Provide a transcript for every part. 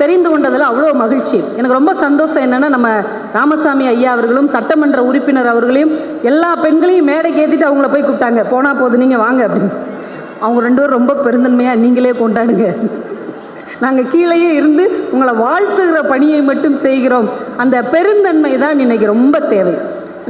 தெரிந்து கொண்டதில் அவ்வளோ மகிழ்ச்சி. எனக்கு ரொம்ப சந்தோஷம் என்னென்னா நம்ம ராமசாமி ஐயா அவர்களும் சட்டமன்ற உறுப்பினர் அவர்களையும் எல்லா பெண்களையும் மேடைக்கு ஏற்றிட்டு அவங்கள போய் கூப்பிட்டாங்க. போனால் போது நீங்கள் வாங்க அப்படின்னு. அவங்க ரெண்டு பேரும் ரொம்ப பெருந்தன்மையாக நீங்களே கொண்டாடுங்க. நாங்கள் கீழேயே இருந்து உங்களை வாழ்த்துகிற பணியை மட்டும் செய்கிறோம். அந்த பெருந்தன்மை தான் இன்னைக்கு ரொம்ப தேவை.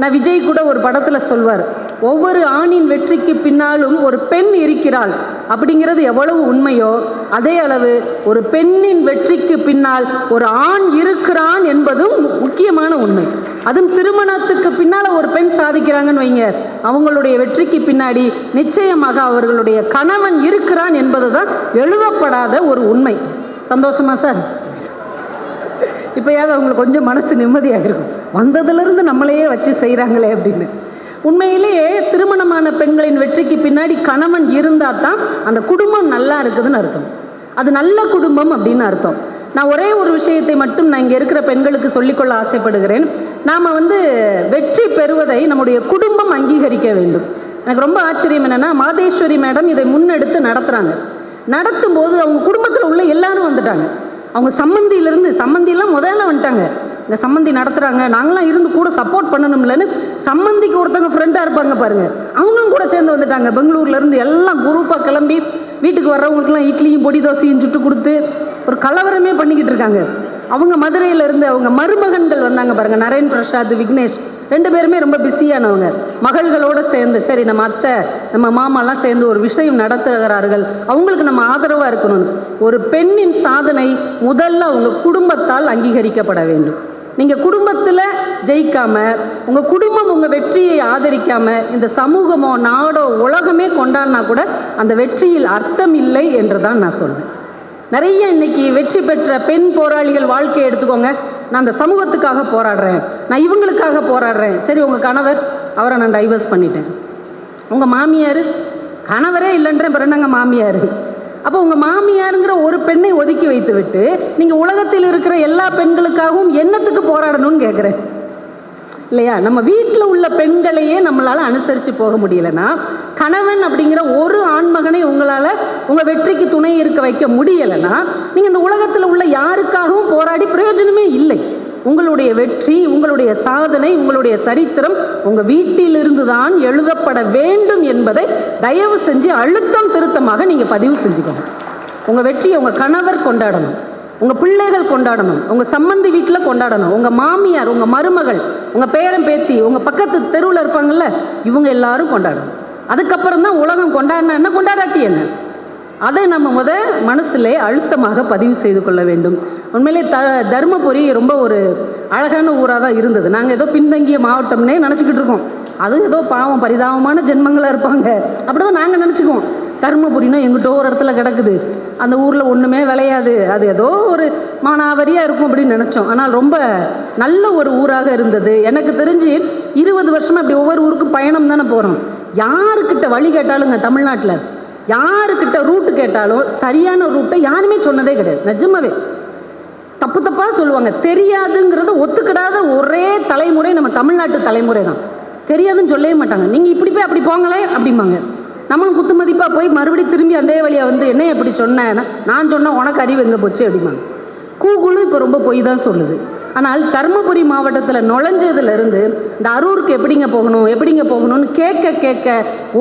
நான் விஜய் கூட ஒரு படத்தில் சொல்வார் ஒவ்வொரு ஆணின் வெற்றிக்கு பின்னாலும் ஒரு பெண் இருக்கிறாள். அப்படிங்கிறது எவ்வளவு உண்மையோ அதே அளவு ஒரு பெண்ணின் வெற்றிக்கு பின்னால் ஒரு ஆண் இருக்கிறான் என்பதும் முக்கியமான உண்மை. அதுவும் திருமணத்துக்கு பின்னால் ஒரு பெண் சாதிக்கிறாங்கன்னு வைங்க. அவங்களுடைய வெற்றிக்கு பின்னாடி நிச்சயமாக அவர்களுடைய கணவன் இருக்கிறான் என்பது தான் எழுதப்படாத ஒரு உண்மை. சந்தோஷமா சார்? இப்போயாவது அவங்களுக்கு கொஞ்சம் மனசு நிம்மதியாக இருக்கும். வந்ததுலேருந்து நம்மளையே வச்சு செய்கிறாங்களே அப்படின்னு. உண்மையிலேயே திருமணமான பெண்களின் வெற்றிக்கு பின்னாடி கணவன் இருந்தால் தான் அந்த குடும்பம் நல்லா இருக்குதுன்னு அர்த்தம். அது நல்ல குடும்பம் அப்படின்னு அர்த்தம். நான் ஒரே ஒரு விஷயத்தை மட்டும் நான் இங்கே இருக்கிற பெண்களுக்கு சொல்லிக்கொள்ள ஆசைப்படுகிறேன். நாம் வந்து வெற்றி பெறுவதை நம்முடைய குடும்பம் அங்கீகரிக்க வேண்டும். எனக்கு ரொம்ப ஆச்சரியம் என்னென்னா மாதேஸ்வரி மேடம் இதை முன்னெடுத்து நடத்துகிறாங்க நடத்தும் போது அவங்க குடும்பத்தில் உள்ள எல்லாரும் வந்துட்டாங்க. அவங்க சம்மந்தியிலேருந்து சம்மந்தியெல்லாம் முதல்ல வந்துட்டாங்க. இந்த சம்மந்தி நடத்துகிறாங்க நாங்களாம் இருந்து கூட சப்போர்ட் பண்ணணும்லன்னு சம்மந்திக்கு ஒருத்தவங்க ஃப்ரெண்டாக இருப்பாங்க பாருங்கள் அவங்களும் கூட சேர்ந்து வந்துட்டாங்க. பெங்களூர்லேருந்து எல்லாம் குரூப்பாக கிளம்பி வீட்டுக்கு வர்றவங்களுக்குலாம் இட்லியும் பொடி தோசையும் சுட்டு கொடுத்து ஒரு கலவரமே பண்ணிக்கிட்டு இருக்காங்க. அவங்க மதுரையிலேருந்து அவங்க மருமகன்கள் வந்தாங்க பாருங்க. நரேன் பிரசாத் விக்னேஷ் ரெண்டு பேருமே ரொம்ப பிஸியானவங்க. மகள்களோடு சேர்ந்து சரி நம்ம அத்தை நம்ம மாமாலாம் சேர்ந்து ஒரு விஷயம் நடத்துகிறார்கள். அவங்களுக்கு நம்ம ஆதரவாக இருக்கணும் ஒரு பெண்ணின் சாதனை முதல்ல அவங்க குடும்பத்தால் அங்கீகரிக்கப்பட வேண்டும். நீங்கள் குடும்பத்தில் ஜெயிக்காம உங்கள் குடும்பம் உங்கள் வெற்றியை ஆதரிக்காம இந்த சமூகமோ நாடோ உலகமே கொண்டாடினா கூட அந்த வெற்றியில் அர்த்தம் இல்லை என்று தான் நான் சொல்வேன். நிறைய இன்னைக்கு வெற்றி பெற்ற பெண் போராளிகள் வாழ்க்கையை எடுத்துக்கோங்க. நான் அந்த சமூகத்துக்காக போராடுறேன். நான் இவங்களுக்காக போராடுறேன். சரி உங்கள் கணவர் அவரை நான் டைவர்ஸ் பண்ணிட்டேன். உங்கள் மாமியார் கணவரே இல்லைன்ற பிறந்தங்க மாமியார். அப்போ உங்கள் மாமியாருங்கிற ஒரு பெண்ணை ஒதுக்கி வைத்து விட்டு நீங்கள் உலகத்தில் இருக்கிற எல்லா பெண்களுக்காகவும் என்னத்துக்கு போராடணும்னு கேட்குறேன் இல்லையா? நம்ம வீட்டில் உள்ள பெண்களையே நம்மளால் அனுசரித்து போக முடியலன்னா கணவன் அப்படிங்கிற ஒரு ஆண்மகனை உங்களால் உங்கள் வெற்றிக்கு துணை இருக்க வைக்க முடியலைன்னா நீங்கள் இந்த உலகத்தில் உள்ள யாருக்காகவும் போராடி பிரயோஜனமே இல்லை. உங்களுடைய வெற்றி உங்களுடைய சாதனை உங்களுடைய சரித்திரம் உங்கள் வீட்டிலிருந்து தான் எழுதப்பட வேண்டும் என்பதை தயவு செஞ்சு அழுத்தம் திருத்தமாக நீங்கள் பதிவு செஞ்சுக்கோங்க. உங்கள் வெற்றியை உங்கள் கணவர் கொண்டாடணும். உங்கள் பிள்ளைகள் கொண்டாடணும். உங்கள் சம்மந்தி வீட்டில் கொண்டாடணும். உங்கள் மாமியார் உங்கள் மருமகள் உங்கள் பேரன் பேத்தி உங்கள் பக்கத்து தெருவில் இருப்பாங்கல்ல இவங்க எல்லாரும் கொண்டாடணும். அதுக்கப்புறம் தான் உலகம் கொண்டாடினா என்ன கொண்டாடாட்டி என்ன? அதை நம்ம முத மனசில் அழுத்தமாக பதிவு செய்து கொள்ள வேண்டும். உண்மையிலே த தருமபுரி ரொம்ப ஒரு அழகான ஊராக தான் இருந்தது. நாங்கள் ஏதோ பின்தங்கிய மாவட்டம்னே நினச்சிக்கிட்டு இருக்கோம். அதுவும் ஏதோ பாவம் பரிதாபமான ஜென்மங்களாக இருப்பாங்க. அப்படி தான் நாங்கள் நினச்சிக்குவோம். தருமபுரினா எங்கிட்டோ ஒரு இடத்துல கிடக்குது. அந்த ஊரில் ஒன்றுமே விளையாது. அது ஏதோ ஒரு மானாவரியாக இருக்கும் அப்படின்னு நினச்சோம். ஆனால் ரொம்ப நல்ல ஒரு ஊராக இருந்தது. எனக்கு தெரிஞ்சு இருபது வருஷமாக இப்படி ஒவ்வொரு ஊருக்கும் பயணம் தானே போகிறோம் யாருக்கிட்ட வழி கேட்டாலுங்க தமிழ்நாட்டில்? யாருக்கிட்ட ரூட்டு கேட்டாலும் சரியான ரூட்டை யாருமே சொன்னதே கிடையாது. நிஜமாவே. தப்பு தப்பாக சொல்லுவாங்க. தெரியாதுங்கிறத ஒத்துக்கிடாத ஒரே தலைமுறை நம்ம தமிழ்நாட்டு தலைமுறை தான். தெரியாதுன்னு சொல்லவே மாட்டாங்க. நீங்கள் இப்படி போய் அப்படி போங்களேன் அப்படிம்பாங்க. நம்மளும் குத்து மதிப்பாக போய் மறுபடியும் திரும்பி அதே வழியாக வந்து என்ன எப்படி சொன்னேன்னா நான் சொன்னேன் உனக்கு அறிவு எங்கே போச்சு? அப்படிம்பாங்க. கூகுளும் இப்போ ரொம்ப பொய் தான் சொல்லுது. ஆனால் தருமபுரி மாவட்டத்தில் நுழைஞ்சதுலேருந்து இந்த அரூருக்கு எப்படிங்க போகணும் எப்படிங்க போகணும்னு கேட்க கேட்க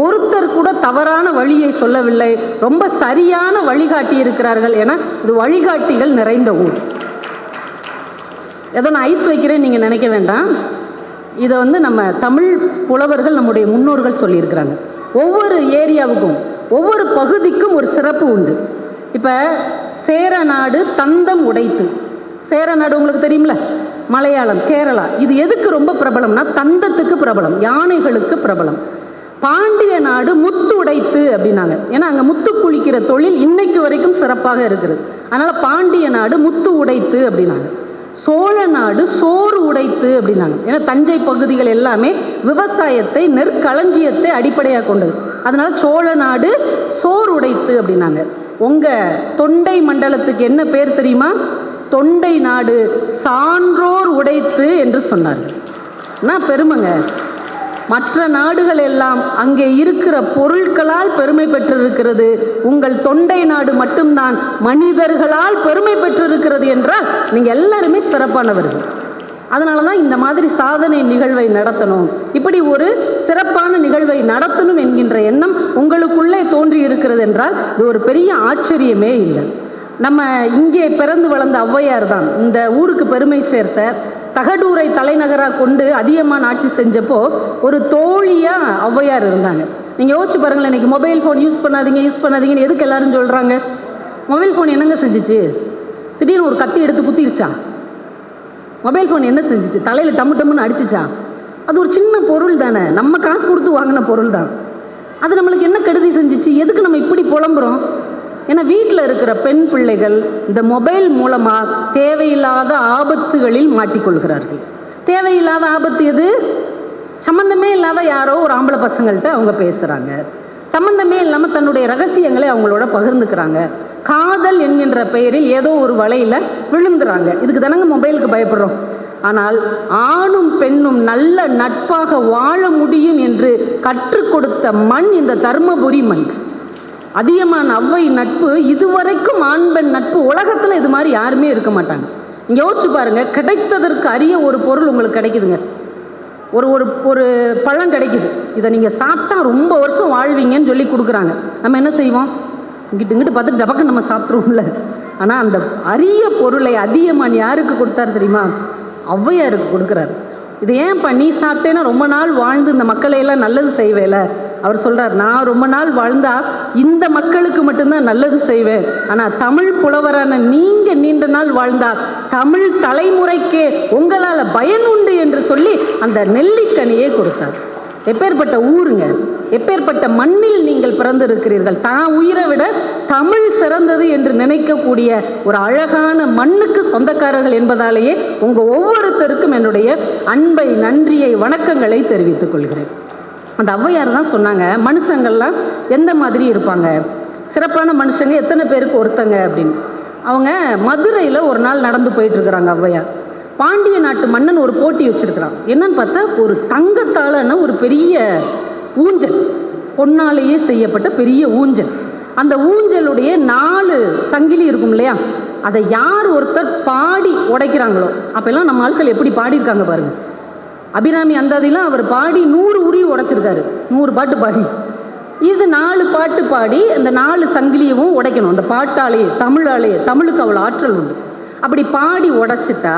ஒருத்தர் கூட தவறான வழியை சொல்லவில்லை. ரொம்ப சரியான வழிகாட்டி இருக்கிறார்கள் ஏன்னா இது வழிகாட்டிகள் நிறைந்த ஊர். ஏதோ நான் ஐஸ் வைக்கிறேன்னு நீங்கள் நினைக்க வேண்டாம். இதை வந்து நம்ம தமிழ் புலவர்கள் நம்முடைய முன்னோர்கள் சொல்லியிருக்கிறாங்க. ஒவ்வொரு ஏரியாவுக்கும் ஒவ்வொரு பகுதிக்கும் ஒரு சிறப்பு உண்டு. இப்போ சேர நாடு தந்தம் உடைத்து சேரநாடு உங்களுக்கு தெரியும்ல? மலையாளம் கேரளா. இது எதுக்கு ரொம்ப பிரபலம்னா தந்தத்துக்கு பிரபலம் யானைகளுக்கு பிரபலம். பாண்டிய நாடு முத்து உடைத்து அப்படின்னாங்க. ஏன்னா அங்கே முத்து குளிக்கிற தொழில் இன்னைக்கு வரைக்கும் சிறப்பாக இருக்கிறது அதனால் பாண்டிய நாடு முத்து உடைத்து அப்படின்னாங்க. சோழ நாடு சோறு உடைத்து அப்படின்னாங்க. ஏன்னா தஞ்சை பகுதிகள் எல்லாமே விவசாயத்தை நெற்களஞ்சியத்தை அடிப்படையாக கொண்டது. அதனால சோழ நாடு சோறு உடைத்து அப்படின்னாங்க. உங்கள் தொண்டை மண்டலத்துக்கு என்ன பேர் தெரியுமா? தொண்டை நாடு சான்றோர் உடைத்து என்று சொன்னார். என்ன பெருமைங்க? மற்ற நாடுகள் எல்லாம் அங்கே இருக்கிற பொருட்களால் பெருமை பெற்றிருக்கிறது. உங்கள் தொண்டை நாடு மட்டும்தான் மனிதர்களால் பெருமை பெற்றிருக்கிறது என்றால் நீங்கள் எல்லாருமே சிறப்பானவர்கள் அதனால தான் இந்த மாதிரி சாதனை நிகழ்வை நடத்தணும். இப்படி ஒரு சிறப்பான நிகழ்வை நடத்தணும் என்கின்ற எண்ணம் உங்களுக்குள்ளே தோன்றி இருக்கிறது என்றால் இது ஒரு பெரிய ஆச்சரியமே இல்லை. நம்ம இங்கே பிறந்து வளர்ந்த ஔவையார் தான். இந்த ஊருக்கு பெருமை சேர்த்த தகடூரை தலைநகராக கொண்டு அதிகமாக ஆட்சி செஞ்சப்போ ஒரு தோழியாக ஔவையார் இருந்தாங்க. நீங்கள் யோசிச்சு பாருங்களேன் இன்றைக்கி மொபைல் ஃபோன் யூஸ் பண்ணாதீங்க யூஸ் பண்ணாதீங்கன்னு எதுக்கு எல்லாரும் சொல்கிறாங்க மொபைல் ஃபோன் என்னங்க செஞ்சுச்சு? திடீர்னு ஒரு கத்தி எடுத்து குத்திருச்சா? மொபைல் ஃபோன் என்ன செஞ்சிச்சு? தலையில் டம்மு டம்முன்னு அடிச்சிச்சா? அது ஒரு சின்ன பொருள் தானே. நம்ம காசு கொடுத்து வாங்கின பொருள் தான். அது நம்மளுக்கு என்ன கெடுதி செஞ்சுச்சு? எதுக்கு நம்ம இப்படி புலம்புறோம்? ஏன்னா வீட்டில் இருக்கிற பெண் பிள்ளைகள் இந்த மொபைல் மூலமாக தேவையில்லாத ஆபத்துகளில் மாட்டிக்கொள்கிறார்கள். தேவையில்லாத ஆபத்து எது? சம்மந்தமே இல்லாத யாரோ ஒரு ஆம்பளை பசங்கள்கிட்ட அவங்க பேசுகிறாங்க சம்மந்தமே இல்லாமல் தன்னுடைய ரகசியங்களை அவங்களோட பகிர்ந்துக்கிறாங்க. காதல் என்கின்ற பெயரில் ஏதோ ஒரு வலையில் விழுந்துறாங்க. இதுக்கு தானங்க மொபைலுக்கு பயப்படுறோம். ஆனால் ஆணும் பெண்ணும் நல்ல நட்பாக வாழ முடியும் என்று கற்றுக் கொடுத்த மண் இந்த தர்மபுரி மண். அதிகமான அவ்வை நட்பு இதுவரைக்கும் ஆண் பெண் நட்பு உலகத்தில் இது மாதிரி யாருமே இருக்க மாட்டாங்க. இங்கே யோசிச்சு பாருங்கள் கிடைத்ததற்கு அரிய ஒரு பொருள் உங்களுக்கு கிடைக்குதுங்க. ஒரு ஒரு ஒரு பழம் கிடைக்குது. இதை நீங்கள் சாப்பிட்டா ரொம்ப வருஷம் வாழ்வீங்கன்னு சொல்லி கொடுக்குறாங்க. நம்ம என்ன செய்வோம்? இங்கிட்டு இங்கிட்டு பார்த்து டபக்கு நம்ம சாப்பிட்ருவோம்ல ஆனால் அந்த அரிய பொருளை அதிகமான் யாருக்கு கொடுத்தாரு தெரியுமா? ஔவையாருக்கு கொடுக்குறாரு. இது ஏன்ப்பா நீ சாப்பிட்டேன்னா ரொம்ப நாள் வாழ்ந்து இந்த மக்களையெல்லாம் நல்லது செய்வேல? அவர் சொல்கிறார் நான் ரொம்ப நாள் வாழ்ந்தால் இந்த மக்களுக்கு மட்டும்தான் நல்லது செய்வேன். ஆனால் தமிழ் புலவரான நீங்கள் நீண்ட நாள் வாழ்ந்தால் தமிழ் தலைமுறைக்கே உங்களால் பயனுண்டு என்று சொல்லி அந்த நெல்லிக்கனியை கொடுத்தார். எப்பேற்பட்ட ஊருங்க எப்பேற்பட்ட மண்ணில் நீங்கள் பிறந்திருக்கிறீர்கள் தான் உயிரை விட தமிழ் சிறந்தது என்று நினைக்கக்கூடிய ஒரு அழகான மண்ணுக்கு சொந்தக்காரர்கள் என்பதாலேயே உங்கள் ஒவ்வொருத்தருக்கும் என்னுடைய அன்பை நன்றியை வணக்கங்களை தெரிவித்துக் கொள்கிறேன். அந்த ஔவையார் தான் சொன்னாங்க மனுஷங்கள்லாம் எந்த மாதிரி இருப்பாங்க? சிறப்பான மனுஷங்க எத்தனை பேருக்கு ஒருத்தங்க அப்படின்னு. அவங்க மதுரையில் ஒரு நாள் நடந்து போயிட்டுருக்குறாங்க ஔவையார். பாண்டிய நாட்டு மன்னன் ஒரு போட்டி வச்சிருக்கிறான். என்னன்னு பார்த்தா ஒரு தங்கத்தாலான ஒரு பெரிய ஊஞ்சல் பொன்னாலேயே செய்யப்பட்ட பெரிய ஊஞ்சல். அந்த ஊஞ்சலுடைய நாலு சங்கிலி இருக்கும் இல்லையா? அதை யார் ஒருத்தர் பாடி உடைக்கிறாங்களோ அப்போல்லாம் நம்ம ஆட்கள் எப்படி பாடியிருக்காங்க பாருங்கள் அபிராமி அந்தாதிலாம் அவர் பாடி நூறு உருவி உடைச்சிருக்காரு. நூறு பாட்டு பாடி. இது நாலு பாட்டு பாடி அந்த நாலு சங்கிலியவும் உடைக்கணும். அந்த பாட்டாலேயே தமிழாலேயே தமிழுக்கு அவ்வளோ ஆற்றல் உண்டு. அப்படி பாடி உடைச்சிட்டா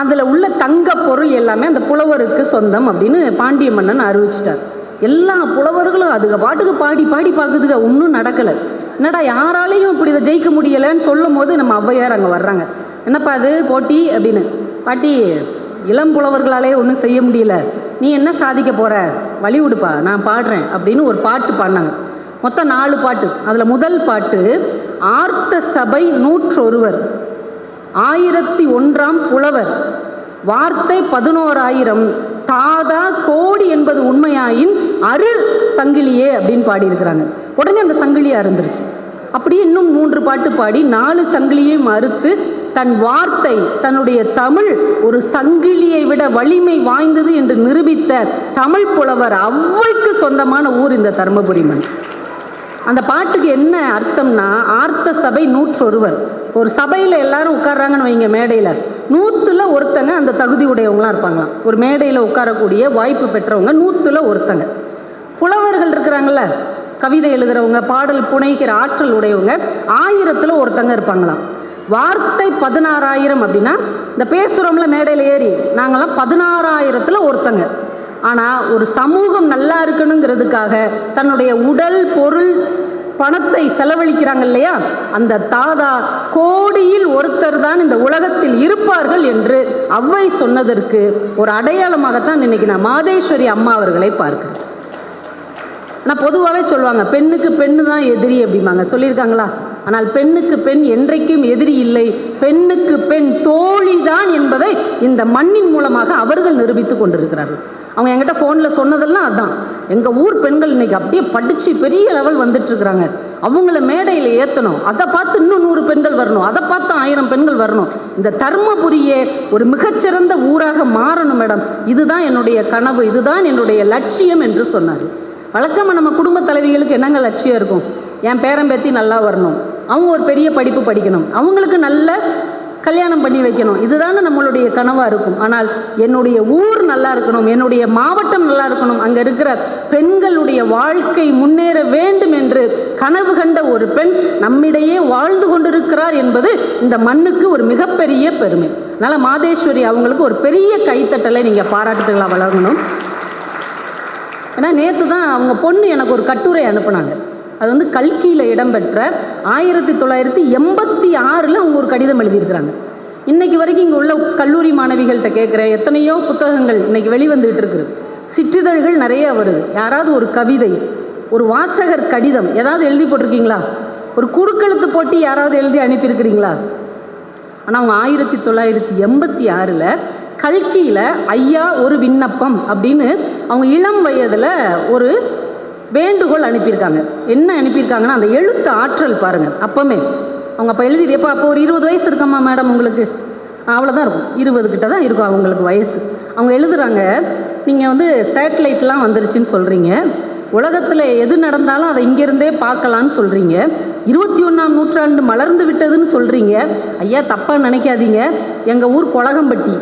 அதில் உள்ள தங்க பொருள் எல்லாமே அந்த புலவருக்கு சொந்தம் அப்படின்னு பாண்டிய மன்னன் அறிவிச்சிட்டார். எல்லா புலவர்களும் அதுக பாட்டுக்கு பாடி பாடி பார்க்குதுங்க ஒன்றும் நடக்கலை. என்னடா யாராலையும் இப்படி இதை ஜெயிக்க முடியலைன்னு சொல்லும் போது நம்ம ஔவையார் அங்கே வர்றாங்க. என்னப்பா அது போட்டி அப்படின்னு. பாட்டி இளம் புலவர்களாலே ஒன்றும் செய்ய முடியல. நீ என்ன சாதிக்க போகிற வழி விடுப்பா நான் பாடுறேன் அப்படின்னு ஒரு பாட்டு பாடினாங்க. மொத்தம் நாலு பாட்டு. அதில் முதல் பாட்டு ஆர்த்த சபை நூற்றொருவர். ஆயிரத்தி ஒன்றாம் புலவர். வார்த்தை பதினோராயிரம். தாதா கோடி என்பது உண்மையாயின் அரு சங்கிலியே அப்படின்னு பாடியிருக்கிறாங்க. உடனே அந்த சங்கிலியாக இருந்துருச்சு. அப்படியே இன்னும் மூன்று பாட்டு பாடி நாலு சங்கிலியையும் மறுத்து தன் வார்த்தை தன்னுடைய தமிழ் ஒரு சங்கிலியை விட வலிமை வாய்ந்தது என்று நிரூபித்த தமிழ் புலவர் அவ்வைக்கு சொந்தமான ஊர் இந்த தருமபுரி மண் அந்த பாட்டுக்கு என்ன அர்த்தம்னா ஆர்த்த சபை நூற்றொருவர். ஒரு சபையில் எல்லாரும் உட்கார்றாங்கன்னு வைங்க மேடையில். நூற்றுல ஒருத்தங்க அந்த தகுதி உடையவங்களாம் இருப்பாங்களாம் ஒரு மேடையில் உட்காரக்கூடிய வாய்ப்பு பெற்றவங்க நூற்றுல ஒருத்தங்க. புலவர்கள் இருக்கிறாங்கல்ல கவிதை எழுதுறவங்க பாடல் புனைக்கிற ஆற்றல் உடையவங்க ஆயிரத்தில் ஒருத்தங்க இருப்பாங்களாம். வார்த்தை பதினாறாயிரம் அப்படின்னா இந்த பேசுகிறோம்ல மேடையில் ஏறி நாங்களாம் பதினாறாயிரத்தில் ஒருத்தங்க. ஆனால் ஒரு சமூகம் நல்லா இருக்கணுங்கிறதுக்காக தன்னுடைய உடல் பொருள் பணத்தை செலவழிக்கிறாங்க இல்லையா? அந்த தாதா கோடியில் ஒருத்தர் தான் இந்த உலகத்தில் இருப்பார்கள் என்று அவ்வை சொன்னதற்கு ஒரு அடையாளமாகத்தான் இன்னைக்கு நான் மாதேஸ்வரி அம்மா அவர்களை பார்க்கிறேன். ஆனால் பொதுவாகவே சொல்லுவாங்க பெண்ணுக்கு பெண்ணு தான் எதிரி அப்படிம்பாங்க. சொல்லியிருக்காங்களா? ஆனால் பெண்ணுக்கு பெண் என்றைக்கும் எதிரி இல்லை. பெண்ணுக்கு பெண் தோழி தான் என்பதை இந்த மண்ணின் மூலமாக அவர்கள் நிரூபித்து கொண்டிருக்கிறார்கள். அவங்க என்கிட்ட ஃபோனில் சொன்னதெல்லாம் அதான். எங்கள் ஊர் பெண்கள் இன்னைக்கு அப்படியே படித்து பெரிய லெவல் வந்துட்டுருக்குறாங்க. அவங்கள மேடையில் ஏற்றணும் அதை பார்த்து இன்னும் நூறு பெண்கள் வரணும். அதை பார்த்து ஆயிரம் பெண்கள் வரணும். இந்த தர்மபுரியே ஒரு மிகச்சிறந்த ஊராக மாறணும் மேடம். இதுதான் என்னுடைய கனவு. இதுதான் என்னுடைய லட்சியம் என்று சொன்னார். வழக்கமாக நம்ம குடும்ப தலைவிகளுக்கு என்னங்க லட்சியம் இருக்கும்? என் பேரம்பேத்தி நல்லா வரணும். அவங்க ஒரு பெரிய படிப்பு படிக்கணும். அவங்களுக்கு நல்ல கல்யாணம் பண்ணி வைக்கணும். இதுதானே நம்மளுடைய கனவாக இருக்கும். ஆனால் என்னுடைய ஊர் நல்லா இருக்கணும். என்னுடைய மாவட்டம் நல்லா இருக்கணும். அங்கே இருக்கிற பெண்களுடைய வாழ்க்கை முன்னேற வேண்டும் என்று கனவு கண்ட ஒரு பெண் நம்மிடையே வாழ்ந்து கொண்டிருக்கிறார் என்பது இந்த மண்ணுக்கு ஒரு மிகப்பெரிய பெருமை. அதனால் மாதேஸ்வரி அவங்களுக்கு ஒரு பெரிய கைத்தட்டலை நீங்கள் பாராட்டுதலாக வழங்கணும். ஏன்னா நேற்று தான் அவங்க பொண்ணு எனக்கு ஒரு கட்டுரை அனுப்புனாங்க. அது வந்து கல்கியில் இடம்பெற்ற ஆயிரத்தி தொள்ளாயிரத்தி எண்பத்தி ஆறில் அவங்க ஒரு கடிதம் எழுதியிருக்கிறாங்க. இன்னைக்கு வரைக்கும் இங்கே உள்ள கல்லூரி மாணவிகள்கிட்ட கேட்குறேன் எத்தனையோ புத்தகங்கள் இன்னைக்கு வெளிவந்துகிட்டு இருக்குது சிற்றிதழ்கள் நிறைய வருது. யாராவது ஒரு கவிதை ஒரு வாசகர் கடிதம் ஏதாவது எழுதி போட்டிருக்கீங்களா? ஒரு குறுக்கெழுத்து போட்டி யாராவது எழுதி அனுப்பியிருக்கிறீங்களா? ஆனால் அவங்க ஆயிரத்தி தொள்ளாயிரத்தி எண்பத்தி ஆறில் கல்கியில் ஐயா ஒரு விண்ணப்பம் அப்படின்னு அவங்க இளம் வயதில் ஒரு வேண்டுகோள் அனுப்பியிருக்காங்க. என்ன அனுப்பியிருக்காங்கன்னா அந்த எழுத்து ஆற்றல் பாருங்கள் அப்போமே. அவங்க அப்போ எழுதி எப்போ? அப்போ ஒரு இருபது வயசு இருக்கம்மா மேடம் உங்களுக்கு? அவ்வளோதான் இருக்கும். இருபது கிட்ட தான் இருக்கும் அவங்களுக்கு வயசு. அவங்க எழுதுகிறாங்க நீங்கள் வந்து சேட்டலைட்லாம் வந்துருச்சுன்னு சொல்கிறீங்க உலகத்தில் எது நடந்தாலும் அதை இங்கேருந்தே பார்க்கலான்னு சொல்கிறீங்க இருபத்தி ஒன்றாம் நூற்றாண்டு மலர்ந்து விட்டதுன்னு சொல்கிறீங்க ஐயா தப்பாக நினைக்காதீங்க. எங்கள் ஊர் கொலகம்பட்டி.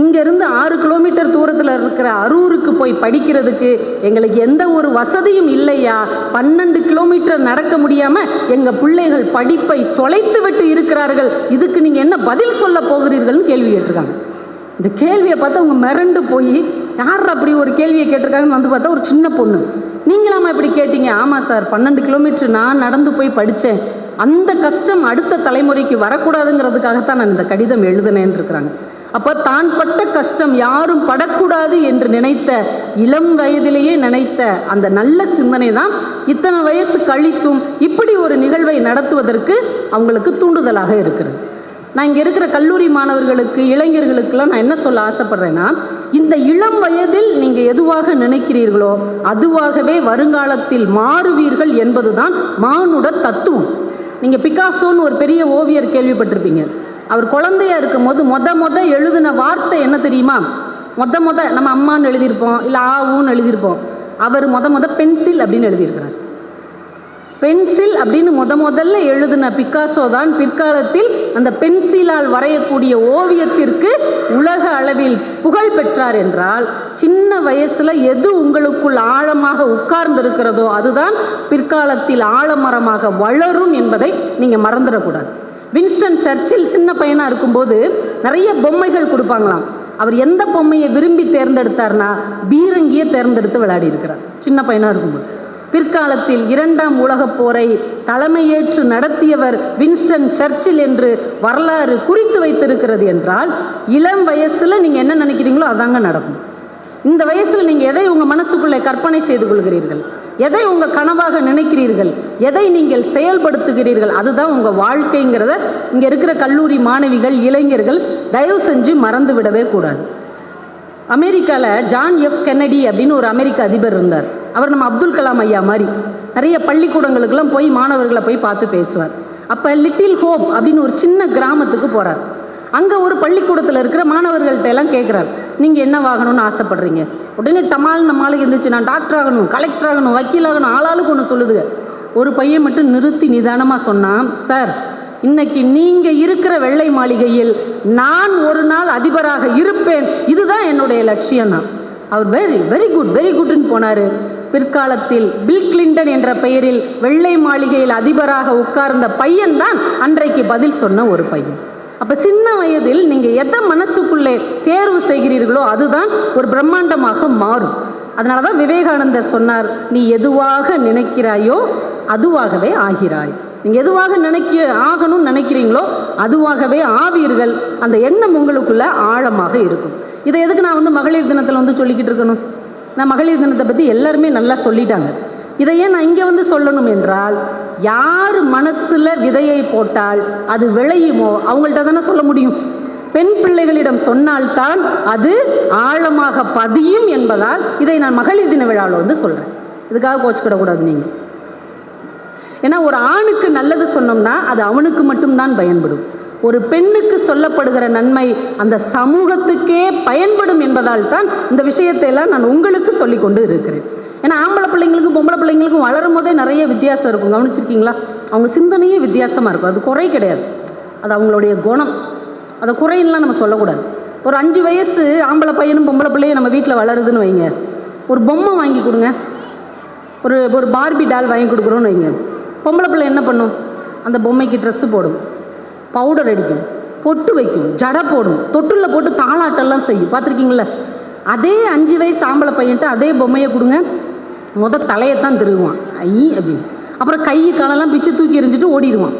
இங்கேருந்து ஆறு கிலோமீட்டர் தூரத்தில் இருக்கிற அரூருக்கு போய் படிக்கிறதுக்கு எங்களுக்கு எந்த ஒரு வசதியும் இல்லையா? பன்னெண்டு கிலோமீட்டர் நடக்க முடியாமல் எங்கள் பிள்ளைகள் படிப்பை தொலைத்து விட்டு இருக்கிறார்கள். இதுக்கு நீங்கள் என்ன பதில் சொல்ல போகிறீர்கள்னு கேள்வி கேட்டிருக்காங்க. இந்த கேள்வியை பார்த்து அவங்க மிரண்டு போய் யார் அப்படி ஒரு கேள்வியை கேட்டிருக்காங்கன்னு வந்து பார்த்தா ஒரு சின்ன பொண்ணு. நீங்களாமா இப்படி கேட்டீங்க? ஆமாம் சார் பன்னெண்டு கிலோமீட்டர் நான் நடந்து போய் படித்தேன் அந்த கஷ்டம் அடுத்த தலைமுறைக்கு வரக்கூடாதுங்கிறதுக்காகத்தான் நான் இந்த கடிதம் எழுதுனேன்னு இருக்கிறாங்க அப்போ தான் பட்ட கஷ்டம் யாரும் படக்கூடாது என்று நினைத்த இளம் வயதிலேயே நினைத்த அந்த நல்ல சிந்தனை தான் இத்தனை வயசு கழித்தும் இப்படி ஒரு நிகழ்வை நடத்துவதற்கு அவங்களுக்கு தூண்டுதலாக இருக்கிறது. நான் இங்கே இருக்கிற கல்லூரி மாணவர்களுக்கு இளைஞர்களுக்கெல்லாம் நான் என்ன சொல்ல ஆசைப்பட்றேன்னா இந்த இளம் வயதில் நீங்கள் எதுவாக நினைக்கிறீர்களோ அதுவாகவே வருங்காலத்தில் மாறுவீர்கள் என்பதுதான் மானுட தத்துவம். நீங்கள் பிகாசோன்னு ஒரு பெரிய ஓவியர் கேள்விப்பட்டிருப்பீங்க. அவர் குழந்தையா இருக்கும்போது மொத மொத எழுதின வார்த்தை என்ன தெரியுமா? மொத மொத நம்ம அம்மான்னு எழுதியிருப்போம் இல்லை ஆவுன்னு எழுதியிருப்போம். அவர் மொத மொத பென்சில் அப்படின்னு எழுதியிருக்கிறார். பென்சில் அப்படின்னு முத முதல்ல எழுதின பிக்காசோ தான் பிற்காலத்தில் அந்த பென்சிலால் வரையக்கூடிய ஓவியத்திற்கு உலக அளவில் புகழ் பெற்றார் என்றால் சின்ன வயசில் எது உங்களுக்குள் ஆழமாக உட்கார்ந்திருக்கிறதோ அதுதான் பிற்காலத்தில் ஆழமரமாக வளரும் என்பதை நீங்கள் மறந்துடக்கூடாது. வின்ஸ்டன் சர்ச்சில் சின்ன பையனாக இருக்கும்போது நிறைய பொம்மைகள் கொடுப்பாங்களாம். அவர் எந்த பொம்மையை விரும்பி தேர்ந்தெடுத்தார்னா பீரங்கியை தேர்ந்தெடுத்து விளையாடி இருக்கிறார் சின்ன பையனாக இருக்கும்போது. பிற்காலத்தில் இரண்டாம் உலகப் போரை தலைமையேற்று நடத்தியவர் வின்ஸ்டன் சர்ச்சில் என்று வரலாறு குறித்து வைத்திருக்கிறது என்றால் இளம் வயசில் நீங்கள் என்ன நினைக்கிறீங்களோ அதாங்க நடக்கும். இந்த வயசில் நீங்கள் எதை உங்கள் மனசுக்குள்ளே கற்பனை செய்து கொள்கிறீர்கள்? எதை உங்கள் கனவாக நினைக்கிறீர்கள்? எதை நீங்கள் செயல்படுத்துகிறீர்கள்? அதுதான் உங்கள் வாழ்க்கைங்கிறத இங்கே இருக்கிற கல்லூரி மாணவிகள் இளைஞர்கள் தயவு செஞ்சு மறந்து விடவே கூடாது. அமெரிக்காவில் ஜான் எஃப் கென்னடி அப்படின்னு ஒரு அமெரிக்க அதிபர் இருந்தார். அவர் நம்ம அப்துல் கலாம் ஐயா மாதிரி. நிறைய பள்ளிக்கூடங்களுக்கெல்லாம் போய் மாணவர்களை போய் பார்த்து பேசுவார். அப்போ லிட்டில் ஹோப் அப்படின்னு ஒரு சின்ன கிராமத்துக்கு போகிறார் அங்கே ஒரு பள்ளிக்கூடத்தில் இருக்கிற மாணவர்கள்ட்ட எல்லாம் கேட்குறாரு நீங்கள் என்ன ஆகணும்னு ஆசைப்படுறீங்க? உடனே டமால் நம்மளுக்கு இருந்துச்சு நான் டாக்டர் ஆகணும் கலெக்டர் ஆகணும் வக்கீல் ஆகணும் ஆளாளுக்கு ஒன்று சொல்லுதுங்க ஒரு பையன் மட்டும் நிறுத்தி நிதானமாக சொன்னான் சார் இன்னைக்கு நீங்கள் இருக்கிற வெள்ளை மாளிகையில் நான் ஒரு நாள் அதிபராக இருப்பேன். இதுதான் என்னுடைய லட்சியம் நான் அவர் வெரி வெரி குட் வெரி குட்னு போனார். பிற்காலத்தில் பில் கிளின்டன் என்ற பெயரில் வெள்ளை மாளிகையில் அதிபராக உட்கார்ந்த பையன்தான் அன்றைக்கு பதில் சொன்ன ஒரு பையன். அப்போ சின்ன வயதில் நீங்கள் எதை மனசுக்குள்ளே தேர்வு செய்கிறீர்களோ அதுதான் ஒரு பிரம்மாண்டமாக மாறும். அதனால தான் விவேகானந்தர் சொன்னார் நீ எதுவாக நினைக்கிறாயோ அதுவாகவே ஆகிறாய். நீங்கள் எதுவாக நினைக்க ஆகணும்னு நினைக்கிறீங்களோ அதுவாகவே ஆவீர்கள். அந்த எண்ணம் உங்களுக்குள்ள ஆழமாக இருக்கும். இதை எதுக்கு நான் வந்து மகளிர் தினத்தில் வந்து சொல்லிக்கிட்டு இருக்கணும்? நான் மகளிர் தினத்தை பற்றி எல்லாருமே நல்லா சொல்லிட்டாங்க. இதை ஏன் நான் இங்கே வந்து சொல்லணும் என்றால் யார் மனசில் விதையை போட்டால் அது விளையுமோ அவங்கள்ட்ட தானே சொல்ல முடியும். பெண் பிள்ளைகளிடம் சொன்னால்தான் அது ஆழமாக பதியும் என்பதால் இதை நான் மகளிர் தின விழாவில் வந்து சொல்கிறேன் இதுக்காக கோச்சுக்கிடக்கூடாது நீங்கள் ஏன்னா ஒரு ஆணுக்கு நல்லது சொன்னோம்னா அது அவனுக்கு மட்டும்தான் பயன்படும். ஒரு பெண்ணுக்கு சொல்லப்படுகிற நன்மை அந்த சமூகத்துக்கே பயன்படும் என்பதால் தான் இந்த விஷயத்தை எல்லாம் நான் உங்களுக்கு சொல்லிக்கொண்டு இருக்கிறேன். ஏன்னா ஆம்பளை பிள்ளைங்களுக்கும் பொம்பளை பிள்ளைங்களுக்கும் வளரும் போதே நிறைய வித்தியாசம் இருக்கும். கவனிச்சிருக்கீங்களா? அவங்க சிந்தனையே வித்தியாசமாக இருக்கும். அது குறை கிடையாது. அது அவங்களுடைய குணம். அதை குறையெல்லாம் நம்ம சொல்லக்கூடாது. ஒரு அஞ்சு வயசு ஆம்பளை பையனும் பொம்பளை பிள்ளையும் நம்ம வீட்டில் வளருதுன்னு வைங்க. ஒரு பொம்மை வாங்கி கொடுங்க. ஒரு ஒரு பார்பி டால் வாங்கி கொடுக்குறோன்னு வைங்க. பொம்பளை பிள்ளை என்ன பண்ணும்? அந்த பொம்மைக்கு ட்ரெஸ்ஸு போடும். பவுடர் அடிக்கும். பொட்டு வைக்கும். ஜடை போடும். தொட்டில் போட்டு தாளாட்டெல்லாம் செய்யும். பார்த்துருக்கீங்களா? அதே அஞ்சு வயசு ஆம்பளை பையன்ட்டு அதே பொம்மையை கொடுங்க. முத தான் திருகுவான். ஐ அப்படின்னு. அப்புறம் கை காலெல்லாம் பிச்சு தூக்கி எறிஞ்சிட்டு ஓடிடுவான்.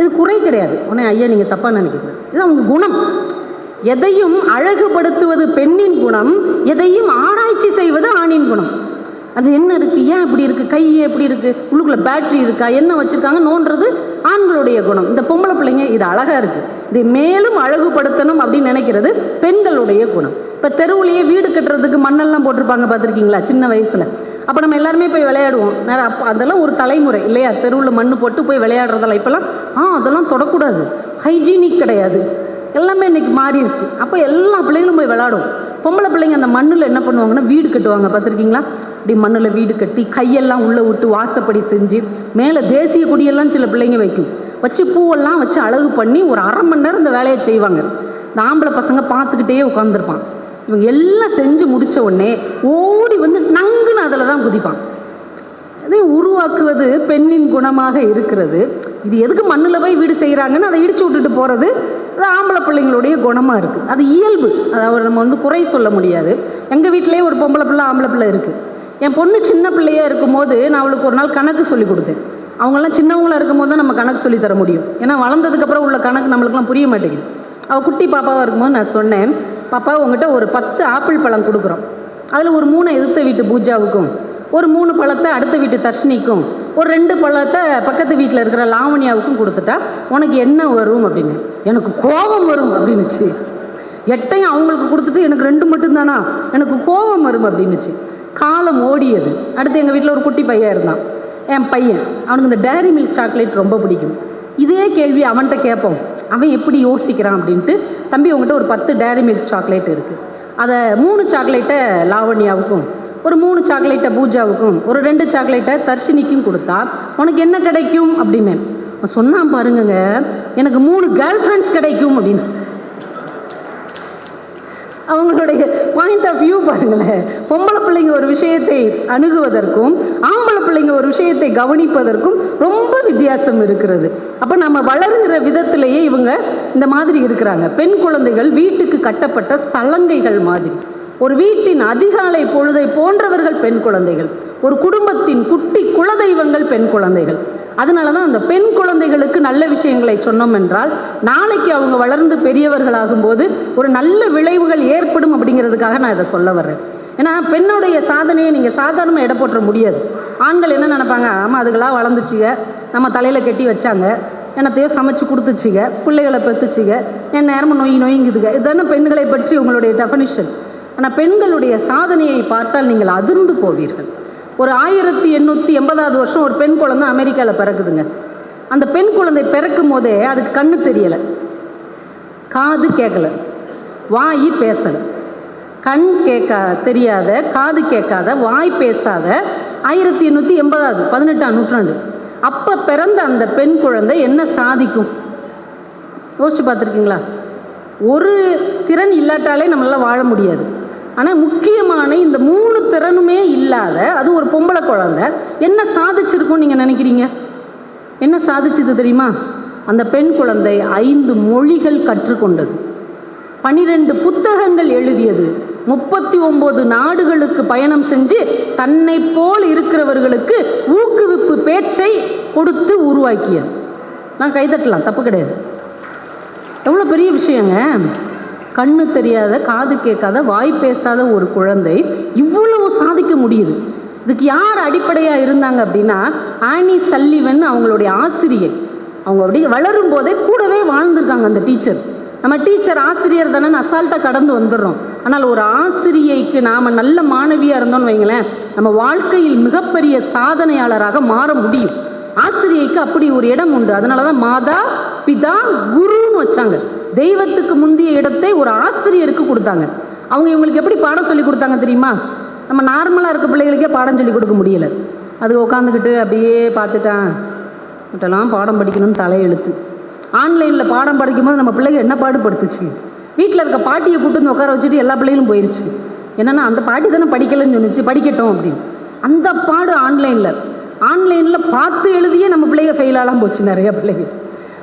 இது குறை கிடையாது. உடனே ஐயா நீங்கள் தப்பாக நினைக்கிறது இது அவங்க குணம். எதையும் அழகுபடுத்துவது பெண்ணின் குணம் எதையும் ஆராய்ச்சி செய்வது ஆணின் குணம். அது என்ன இருக்குது ஏன் இப்படி இருக்குது கை எப்படி இருக்குது உள்ளுக்குள்ளே பேட்ரி இருக்கா? என்ன வச்சுருக்காங்க? நோன்றது ஆண்களுடைய குணம். இந்த பொம்பளை பிள்ளைங்க இது அழகாக இருக்குது இதை மேலும் அழகுபடுத்தணும் அப்படின்னு நினைக்கிறது பெண்களுடைய குணம். இப்போ தெருவுலேயே வீடு கட்டுறதுக்கு மண்ணெல்லாம் போட்டிருப்பாங்க பார்த்துருக்கீங்களா? சின்ன வயசில். அப்போ நம்ம எல்லாருமே போய் விளையாடுவோம். நேரம் அப்போ அதெல்லாம் ஒரு தலைமுறை இல்லையா? தெருவில் மண் போட்டு போய் விளையாடுறதெல்லாம். இப்போல்லாம் ஆ அதெல்லாம் தொடக்கூடாது. ஹைஜீனிக் கிடையாது. எல்லாமே இன்றைக்கி மாறிடுச்சு. அப்போ எல்லா பிள்ளைங்களும் போய் விளாடும் பொம்பளை பிள்ளைங்க அந்த மண்ணில் என்ன பண்ணுவாங்கன்னா வீடு கட்டுவாங்க. பார்த்துருக்கீங்களா? இப்படி மண்ணில் வீடு கட்டி கையெல்லாம் உள்ளே விட்டு வாசப்படி செஞ்சு மேலே தேசிய கொடியெல்லாம் சில பிள்ளைங்க வைக்கும். வச்சு பூவெல்லாம் வச்சு அழகு பண்ணி ஒரு அரை மணி நேரம் இந்த வேலையை செய்வாங்க. இந்த ஆம்பளை பசங்க பார்த்துக்கிட்டே உட்காந்துருப்பான் இவங்க எல்லாம் செஞ்சு முடித்த உடனே ஓடி வந்து நங்குன்னு அதில் தான் குதிப்பான். அதை உருவாக்குவது பெண்ணின் குணமாக இருக்கிறது. இது எதுக்கு மண்ணில் போய் வீடு செய்கிறாங்கன்னு அதை இடிச்சு விட்டுட்டு போகிறது அது ஆம்பளை பிள்ளைங்களுடைய குணமாக இருக்குது அது இயல்பு. அதாவது நம்ம வந்து குறை சொல்ல முடியாது. எங்கள் வீட்டிலேயே ஒரு பொம்பளை பிள்ளை ஆம்பளை பிள்ளை இருக்குது என் பொண்ணு சின்ன பிள்ளையா இருக்கும்போது நான் அவளுக்கு ஒரு நாள் கணக்கு சொல்லி கொடுத்தேன். அவங்கெல்லாம் சின்னவங்களா இருக்கும்போது தான் நம்ம கணக்கு சொல்லி தர முடியும். ஏன்னா வளர்ந்ததுக்கப்புறம் உள்ள கணக்கு நம்மளுக்குலாம் புரிய மாட்டேங்குது. அவள் குட்டி பாப்பாவாக இருக்கும்போது நான் சொன்னேன் பாப்பா உங்ககிட்ட ஒரு பத்து ஆப்பிள் பழம் கொடுக்குறோம். அதில் ஒரு மூணை எதிர்த்த வீட்டு பூஜாவுக்கும் ஒரு மூணு பழத்தை அடுத்த வீட்டு தர்ஷினிக்கும் ஒரு ரெண்டு பழத்தை பக்கத்து வீட்டில் இருக்கிற லாவணியாவுக்கும் கொடுத்துட்டா உனக்கு என்ன வரும் அப்படின்னு? எனக்கு கோபம் வரும் அப்படின்னுச்சு. எட்டையும் அவங்களுக்கு கொடுத்துட்டு எனக்கு ரெண்டு மட்டும்தானா? எனக்கு கோபம் வரும் அப்படின்னுச்சு. காலம் ஓடியது. அடுத்து எங்கள் வீட்டில் ஒரு குட்டி பையன் இருந்தான். என் பையன். அவனுக்கு இந்த டேரி மில்க் சாக்லேட் ரொம்ப பிடிக்கும். இதே கேள்வி அவன்கிட்ட கேட்போம். அவன் எப்படி யோசிக்கிறான் அப்படின்ட்டு தம்பி உங்கள்கிட்ட ஒரு பத்து டேரி மில்க் சாக்லேட் இருக்குது அதை மூணு சாக்லேட்டை லாவண்யாவுக்கும் ஒரு மூணு சாக்லேட்டை பூஜாவுக்கும் ஒரு ரெண்டு சாக்லேட்டை தர்ஷினிக்கும் கொடுத்தா உனக்கு என்ன கிடைக்கும் அப்படின்னு? அவன் சொன்னான் பாருங்கங்க எனக்கு மூணு கேர்ள் ஃப்ரெண்ட்ஸ் கிடைக்கும் அப்படின்னு. அவங்களுடைய பாயிண்ட் ஆஃப் வியூ பாருங்களேன். பொம்பளை பிள்ளைங்க ஒரு விஷயத்தை அணுகுவதற்கும் ஆம்பளை பிள்ளைங்க ஒரு விஷயத்தை கவனிப்பதற்கும் ரொம்ப வித்தியாசம் இருக்கிறது. அப்போ நம்ம வளருகிற விதத்திலேயே இவங்க இந்த மாதிரி இருக்கிறாங்க. பெண் குழந்தைகள் வீட்டுக்கு கட்டப்பட்ட சலங்கைகள் மாதிரி. ஒரு வீட்டின் அதிகாலை பொழுதை போன்றவர்கள் பெண் குழந்தைகள். ஒரு குடும்பத்தின் குட்டி குலதெய்வங்கள் பெண் குழந்தைகள். அதனால தான் அந்த பெண் குழந்தைகளுக்கு நல்ல விஷயங்களை சொன்னோம் என்றால் நாளைக்கு அவங்க வளர்ந்து பெரியவர்களாகும் போது ஒரு நல்ல விளைவுகள் ஏற்படும் அப்படிங்கிறதுக்காக நான் இதை சொல்ல வர்றேன். ஏன்னா பெண்ணுடைய சாதனையை நீங்கள் சாதாரணமாக எடை போட்டுற முடியாது. ஆண்கள் என்ன நினைப்பாங்க ஆமாம் அதுகளாக வளர்ந்துச்சுங்க நம்ம தலையில் கட்டி வச்சாங்க என்னத்தையோ சமைச்சு கொடுத்துச்சுங்க பிள்ளைகளை பெற்றுச்சுங்க என் நேரமும் நொய் நொய்ங்குதுங்க இதுதானே பெண்களை பற்றி உங்களுடைய டெஃபனிஷன் ஆனால் பெண்களுடைய சாதனையை பார்த்தால் நீங்கள் அதிர்ந்து போவீர்கள். ஒரு ஆயிரத்தி எண்ணூற்றி எண்பதாவது வருஷம் ஒரு பெண் குழந்தை அமெரிக்காவில் பிறக்குதுங்க. அந்த பெண் குழந்தை பிறக்கும் போதே அதுக்கு கண்ணு தெரியலை. காது கேட்கல வாய் பேசலை. கண் கேட்கா தெரியாத காது கேட்காத வாய் பேசாத ஆயிரத்தி எண்ணூற்றி எண்பதாவது பதினெட்டாம் நூற்றாண்டு. அப்போ பிறந்த அந்த பெண் குழந்தை என்ன சாதிக்கும்? யோசிச்சு பார்த்துருக்கீங்களா? ஒரு திறன் இல்லாட்டாலே நம்மளால் வாழ முடியாது. ஆனால் முக்கியமான இந்த மூணு திறனுமே இல்லாத அது ஒரு பொம்பளை குழந்தை என்ன சாதிச்சிருக்கும் நீங்கள் நினைக்கிறீங்க? என்ன சாதிச்சது தெரியுமா? அந்த பெண் குழந்தை ஐந்து மொழிகள் கற்றுக்கொண்டது. பனிரெண்டு புத்தகங்கள் எழுதியது. முப்பத்தி ஒம்பது நாடுகளுக்கு பயணம் செஞ்சு தன்னை போல் இருக்கிறவர்களுக்கு ஊக்குவிப்பு பேச்சை கொடுத்து உருவாக்கியது. நான் கைதட்டலாம் தப்பு கிடையாது. எவ்வளோ பெரிய விஷயங்க. கண்ணு தெரியாத காது கேட்காத வாய் பேசாத ஒரு குழந்தை இவ்வளவு சாதிக்க முடியுது. இதுக்கு யார் அடிப்படையாக இருந்தாங்க அப்படின்னா ஆனி சல்லிவன் அவங்களுடைய ஆசிரியை. அவங்க அப்படி வளரும் போதே கூடவே வாழ்ந்திருக்காங்க அந்த டீச்சர் நம்ம டீச்சர் ஆசிரியர் தானே அசால்ட்டாக கடந்து வந்துடுறோம். ஆனால் ஒரு ஆசிரியைக்கு நாம் நல்ல மாணவியாக இருந்தோம்னு வைங்களேன் நம்ம வாழ்க்கையில் மிகப்பெரிய சாதனையாளராக மாற முடியும். ஆசிரியைக்கு அப்படி ஒரு இடம் உண்டு. அதனால தான் மாதா பிதா குருன்னு வச்சாங்க. தெய்வத்துக்கு முந்தைய இடத்தை ஒரு ஆசிரியருக்கு கொடுத்தாங்க. அவங்க இவங்களுக்கு எப்படி பாடம் சொல்லி கொடுத்தாங்க தெரியுமா? நம்ம நார்மலாக இருக்க பிள்ளைகளுக்கே பாடம் சொல்லி கொடுக்க முடியல. அது உட்காந்துக்கிட்டு அப்படியே பார்த்துட்டான். மற்றெல்லாம் பாடம் படிக்கணும்னு தலையெழுத்து. ஆன்லைனில் பாடம் படிக்கும்போது நம்ம பிள்ளைங்க என்ன பாடுபடுத்துச்சு? வீட்டில் இருக்க பாட்டியை கூட்டு வந்து உட்கார வச்சுட்டு எல்லா பிள்ளைகளும் போயிருச்சு. என்னென்னா அந்த பாட்டி தானே படிக்கலைன்னு சொன்னுச்சு படிக்கட்டும் அப்படின்னு. அந்த பாடு ஆன்லைனில். ஆன்லைனில் பார்த்து எழுதியே நம்ம பிள்ளைங்க ஃபெயிலாலாம் போச்சு நிறைய பிள்ளைங்க.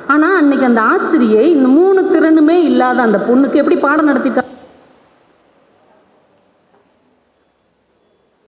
ஆனால் அன்னைக்கு அந்த ஆசிரியை இந்த மூணு திறனுமே இல்லாத அந்த பொண்ணுக்கு எப்படி பாடம் நடத்திட்டா